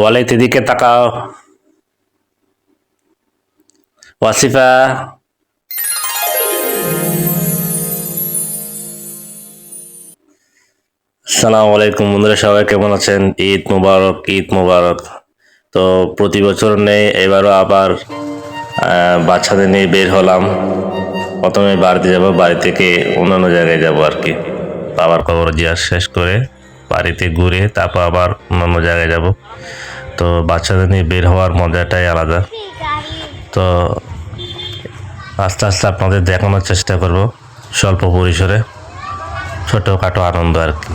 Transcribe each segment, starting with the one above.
ওয়ালেদ এদিকে তাকাও। ওয়াসিফা। সালাম আলাইকুম বন্ধুরা, সবাই কেমন আছেন? ঈদ মুবারক ঈদ মুবারক। তো প্রতি বছর নেই, এবারও আবার বাচ্চাদের নিয়ে বের হলাম। প্রথমে বাড়িতে যাব, বাড়ি থেকে অন্যান্য জায়গায় যাব আর কি। বাবার খবর জিয়া শেষ করে বাড়িতে ঘুরে তারপর আবার অন্যান্য জায়গায় যাব। তো বাচ্চাদের নিয়ে বের হওয়ার মজাটাই আলাদা। তো আস্তে আস্তে আপনাদের দেখানোর চেষ্টা করব স্বল্প পরিসরে। ছোটোখাটো আনন্দ আর কি।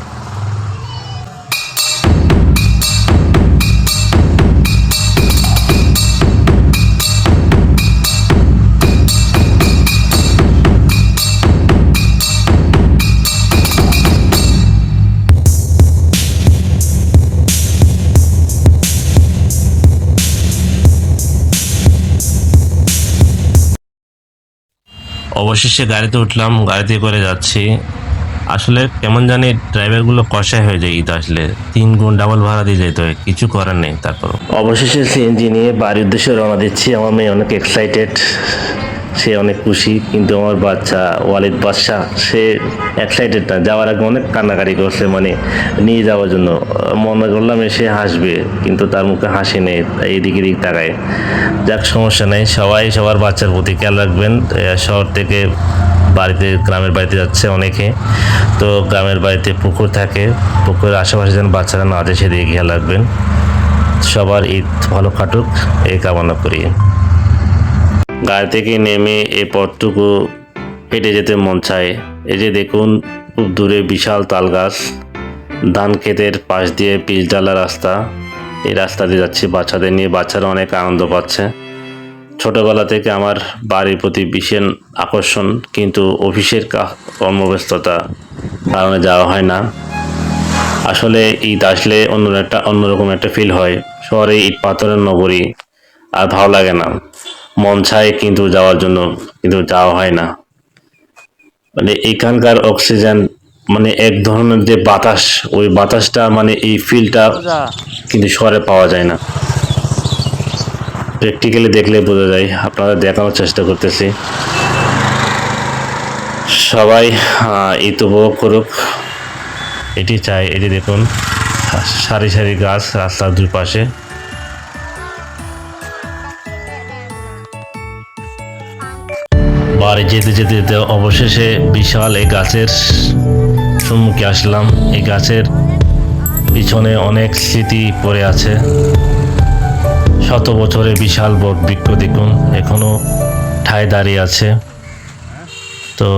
অবশেষে গাড়িতে উঠলাম, গাড়িতে করে যাচ্ছি। আসলে কেমন জানি ড্রাইভারগুলো কষায় হয়ে যায় ঈদ আসলে। তিন গুণ ডাবল ভাড়া দিয়ে যেতে কিছু করার নেই তারপর অবশেষে সিএনজি নিয়ে বাড়ির উদ্দেশ্যে রওনা দিচ্ছি। আমার মেয়ে অনেক এক্সাইটেড সে অনেক খুশি, কিন্তু আমার বাচ্চা, ওয়ালিদ বাদশাহ, সে এক্সাইটেড না, যাওয়ার আগে অনেক কান্নাকাটি করছে মানে নিয়ে যাওয়ার জন্য। মনে করলাম সে হাসবে, কিন্তু তার মুখে হাসি নেই এইদিক এদিক তাকায়। যাক, সমস্যা নেই, সবাই সবার বাচ্চার প্রতি খেয়াল রাখবেন। শহর থেকে বাড়িতে, গ্রামের বাড়িতে যাচ্ছে অনেকে। তো গ্রামের বাড়িতে পুকুর থাকে, পুকুরের আশেপাশে যেন বাচ্চারা না যায়, সেদিকে খেয়াল রাখবেন। সবার ঈদ ভালো কাটুক, এই কামনা করি। গাড়ি থেকে নেমে এ পথটুকু হেঁটে যেতে মন চায়। এই যে দেখুন, খুব দূরে বিশাল তাল গাছ ধান ক্ষেতের পাশ দিয়ে পিচ ডালা রাস্তা। এই রাস্তা দিয়ে যাচ্ছি বাচ্চাদের নিয়ে। বাচ্চারা অনেক আনন্দ পাচ্ছে। ছোটবেলা থেকে আমার বাড়ির প্রতি ভীষণ আকর্ষণ, কিন্তু অফিসের কর্মব্যস্ততা কারণে যাওয়া হয় না। আসলে ঈদ আসলে অন্য একটা অন্যরকম একটা ফিল হয়। শহরে ঈদ পাথরের নগরী আর ভালো লাগে না। মন চায় কিন্তু যাওয়ার জন্য কিন্তু যাওয়া হয় না। মানে এখানকার অক্সিজেন মানে এক ধরনের যে বাতাস ওই বাতাসটা মানে এই ফিলটা কিন্তু শহরে পাওয়া যায় না। প্র্যাকটিক্যালি দেখলে বোঝা যায় আপনারা দেখানোর চেষ্টা করতেছি। সবাই ঈদ উপভোগ করুক। এটি চাই এটি দেখুন। সারি সারি গাছ রাস্তার দুই বাড়ি যেতে যেতে যেতে অবশেষে বিশাল এই গাছের সম্মুখে আসলাম। এই গাছের পিছনে অনেক স্মৃতি পড়ে আছে। শত বছরে বিশাল বট বৃক্ষ দেখুন এখনও ঠায় দাঁড়িয়ে আছে। তো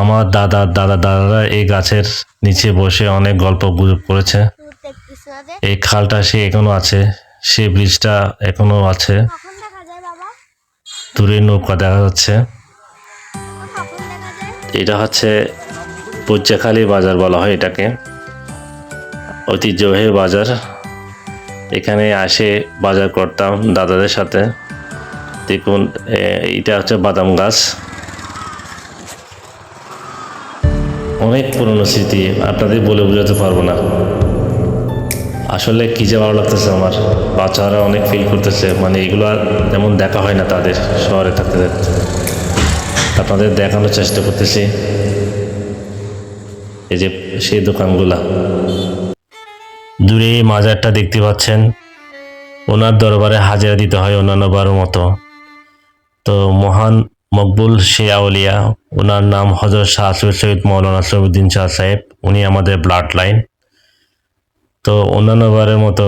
আমার দাদা দাদা দাদারা এই গাছের নিচে বসে অনেক গল্প গুজব করেছে। এই খালটা সে এখনও আছে সেই ব্রিজটা এখনও আছে। দূরে নৌকা দেখা যাচ্ছে। এটা হচ্ছে পূজ্যাখালী বাজার বলা হয় এটাকে। ঐতিহ্যবাহী বাজার। এখানে আসে বাজার করতাম দাদাদের সাথে। দেখুন এটা হচ্ছে বাদাম গাছ। অনেক পুরনো স্মৃতি, আপনাদের বলে বোঝাতে পারব না। আসলে কি যে ভালো লাগতেছে আমার। বাচ্চারা অনেক ফিল করতেছে মানে এগুলো আর তেমন দেখা হয় না তাদের শহরে থাকতে থাকতে। আপনাদের দেখানোর চেষ্টা করতেছি। এই যে সেই দোকানগুলা। দূরে মাজারটা দেখতে পাচ্ছেন। ওনার দরবারে হাজিরা দিতে হয় অন্যান্য বারো মতো। তো মহান মকবুল শে আউলিয়া, ওনার নাম হজরত শাহ আসিফ সৈয়দ মৌলানা সবিউদ্দিন শাহ সাহেব, উনি আমাদের ব্লাড লাইন। তো অন্যান্য বারের মতো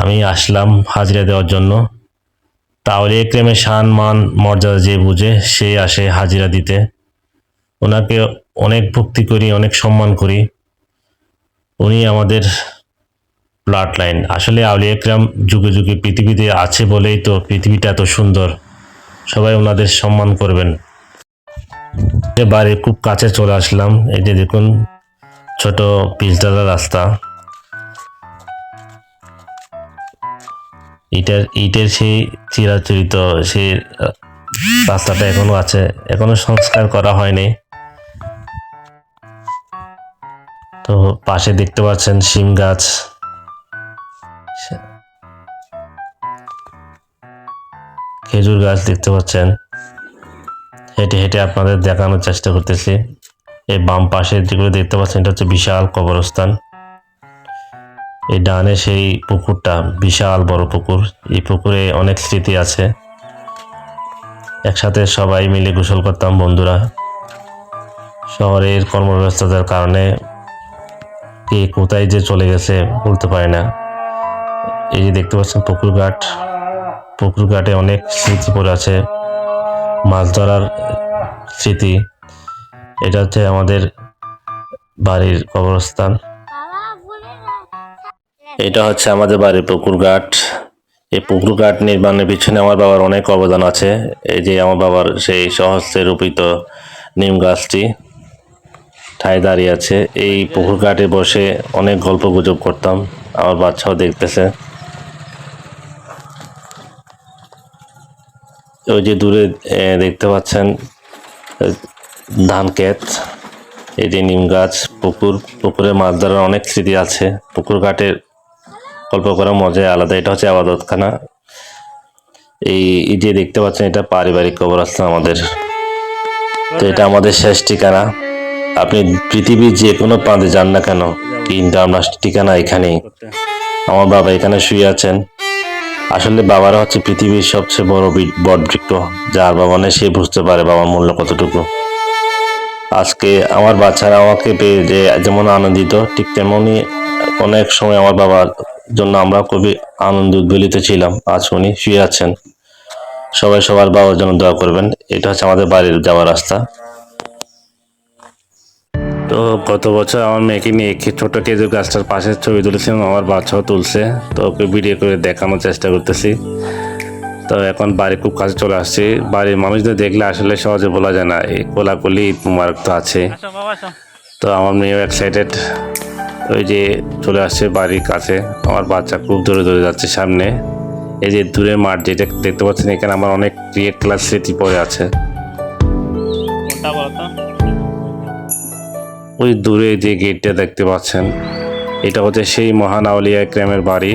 আমি আসলাম হাজিরা দেওয়ার জন্য। তাহলে ক্রেমে শান মান, মর্যাদা যে বুঝে, সে আসে হাজিরা দিতে। ওনাকে অনেক ভক্তি করি, অনেক সম্মান করি। উনি আমাদের ব্লাড লাইন আসলে আউলিয়া একরাম যুগে যুগে পৃথিবীতে আছে বলেই তো পৃথিবীটা এত সুন্দর। সবাই ওনাদের সম্মান করবেন। বাড়ির খুব কাছে চলে আসলাম। এই যে দেখুন, ছোট পিচডালা রাস্তা। ইটের ইটের সেই চিরাচরিত আহ, রাস্তাটা এখনও আছে। এখনও সংস্কার করা হয়নি। তো পাশে দেখতে পাচ্ছেন শিম গাছ। খেজুর গাছ দেখতে পাচ্ছেন। হেঁটে হেঁটে আপনাদের দেখানোর চেষ্টা করতেছি। এই বাম পাশে যেগুলো দেখতে পাচ্ছেন এটা হচ্ছে বিশাল কবরস্থান। এই ডানে সেই পুকুরটা, বিশাল বড় পুকুর। এই পুকুরে অনেক স্মৃতি আছে। একসাথে সবাই মিলে গোসল করতাম, বন্ধুরা। শহরের কর্মব্যস্ততার কারণে কে কোথায় যে চলে গেছে বলতে পারি না। এই যে দেখতে পাচ্ছেন পুকুর ঘাট। পুকুর ঘাটে অনেক স্মৃতি পড়ে আছে। মাছ ধরার স্মৃতি। এটা হচ্ছে আমাদের বাড়ির কবরস্থান। এটা হচ্ছে আমাদের বাড়ির পুকুর ঘাট। এই পুকুর ঘাট নির্মাণের পিছনে আমার বাবার অনেক অবদান আছে। এই যে আমার বাবার সেই সহস্রে রূপিত নিম গাছটি ঠায় দাঁড়িয়ে আছে। এই পুকুর ঘাটে বসে অনেক গল্প গুজব করতাম। আমার বাচ্চাও দেখতেছে। ওই যে দূরে দেখতে পাচ্ছেন ধান ক্ষেত। এই যে নিম গাছ, পুকুর। পুকুরে মাছ ধরার অনেক স্মৃতি আছে। পুকুর ঘাটের গল্প করার মজাই আলাদা। এটা হচ্ছে আবাদতখানা। এই যে দেখতে পাচ্ছেন, এটা পারিবারিক কবরস্থান আমাদের। তো এটা আমাদের শেষ ঠিকানা। আপনি পৃথিবীর যে কোনো প্রান্তে যান না কেন, কিন্তু আপনার ঠিকানা এখানেই। আমার বাবা এখানে শুয়ে আছেন। আসলে বাবারা হচ্ছে পৃথিবীর সবচেয়ে বড় বি- বট বৃক্ষ যার বাবা নেই সে বুঝতে পারে বাবার মূল্য কতটুকু। আজকে আমার বাচ্চারা আমাকে পেয়ে যে যেমন আনন্দিত, ঠিক তেমনই অনেক সময় আমার বাবার জন্য আমরা খুবই আনন্দ উদ্বেলিত ছিলাম। আজ উনি শুয়ে আছেন সবাই সবার বাবার জন্য দোয়া করবেন। এটা হচ্ছে আমাদের বাড়ির যাওয়ার রাস্তা। তো গত বছর আমার মেয়েকে নিয়ে একটি ছোট খেজুর গাছটার পাশে ছবি তুলেছিলাম। আমার বাচ্চাও তুলছে। তো ওকে ভিডিও করে দেখানোর চেষ্টা করতেছি। তো এখন বাড়ি খুব কাছে চলে আসছি। বাড়ির মানুষদের দেখলে আসলে সহজে বলা যায় না এই কোলাকুলি ঈদ মুবারক তো আছে তো আমার মেয়েও এক্সাইটেড ওই যে চলে আসছে বাড়ির কাছে। আমার বাচ্চা খুব দূরে দূরে যাচ্ছে সামনে। এই যে দূরে মাঠ যেটা দেখতে পাচ্ছেন এখানে আমার অনেক ক্রিয়েট ক্লাস স্মৃতি পড়ে আছে। ওই দূরে যে গেটটা দেখতে পাচ্ছেন এটা হচ্ছে সেই মহান আউলিয়া ক্রেমের বাড়ি।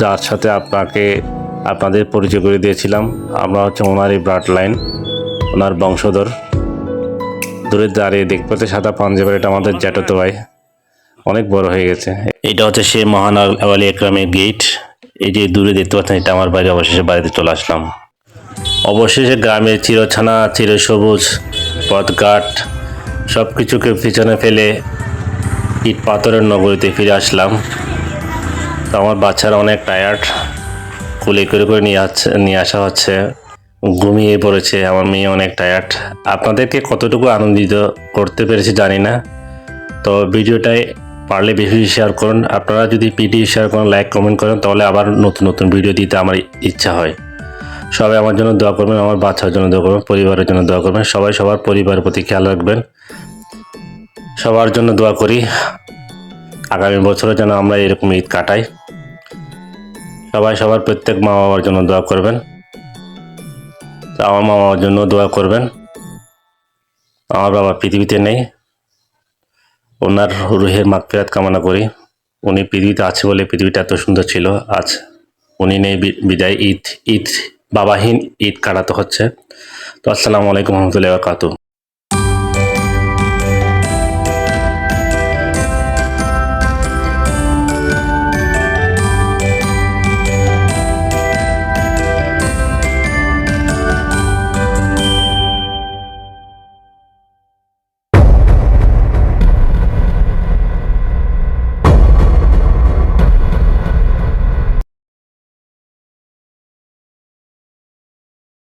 যার সাথে আপনাকে আপনাদের পরিচয় করে দিয়েছিলাম। আমরা হচ্ছে ওনারই ব্লাড লাইন ওনার বংশধর। দূরে দাঁড়িয়ে দেখতে পাচ্ছে সাদা পাঞ্জাবের এটা আমাদের জ্যাঠতো ভাই। অনেক বড় হয়ে গেছে। এটা হচ্ছে সেই মহান আউলিয়া ক্রেমের গেট এই যে দূরে দেখতে পাচ্ছেন, এটা আমার বাড়ি অবশেষে বাড়িতে চলে আসলাম। অবশেষে গ্রামের চিরছানা, চিরসবুজ, পথঘাট সব কিছুকে পিছনে ফেলে ইট পাথরের নগরীতে ফিরে আসলাম। তো আমার বাচ্চারা অনেক টায়ার্ড কুলে করে করে নিয়ে আসছে, নিয়ে আসা হচ্ছে। ঘুমিয়ে পড়েছে, আমার মেয়ে অনেক টায়ার্ড আপনাদেরকে কতটুকু আনন্দিত করতে পেরেছি জানি না। তো ভিডিওটাই পারলে বেশি শেয়ার করুন। আপনারা যদি ভিডিও শেয়ার করেন লাইক কমেন্ট করেন, তাহলে আবার নতুন নতুন ভিডিও দিতে আমার ইচ্ছা হয়। সবাই আমার জন্য দোয়া করবেন, আমার বাচ্চার জন্য দোয়া করবেন, পরিবারের জন্য দোয়া করবেন। সবাই সবার পরিবারের প্রতি খেয়াল রাখবেন। সবার জন্য দোয়া করি। আগামী বছরে যেন আমরা এরকম ঈদ কাটাই। সবাই সবার প্রত্যেক মা বাবার জন্য দোয়া করবেন। আমার মা বাবার জন্য দোয়া করবেন। আমার বাবা পৃথিবীতে নেই। ওনার রুহের মাগফিরাত কামনা করি। উনি পৃথিবীতে আছে বলে পৃথিবীটা এত সুন্দর ছিল। আজ উনি নেই বিদায় ঈদ ঈদ, বাবাহীন ঈদ কাটাতে হচ্ছে। তো আসসালামু আলাইকুম রহমতুল্লাহ কাতু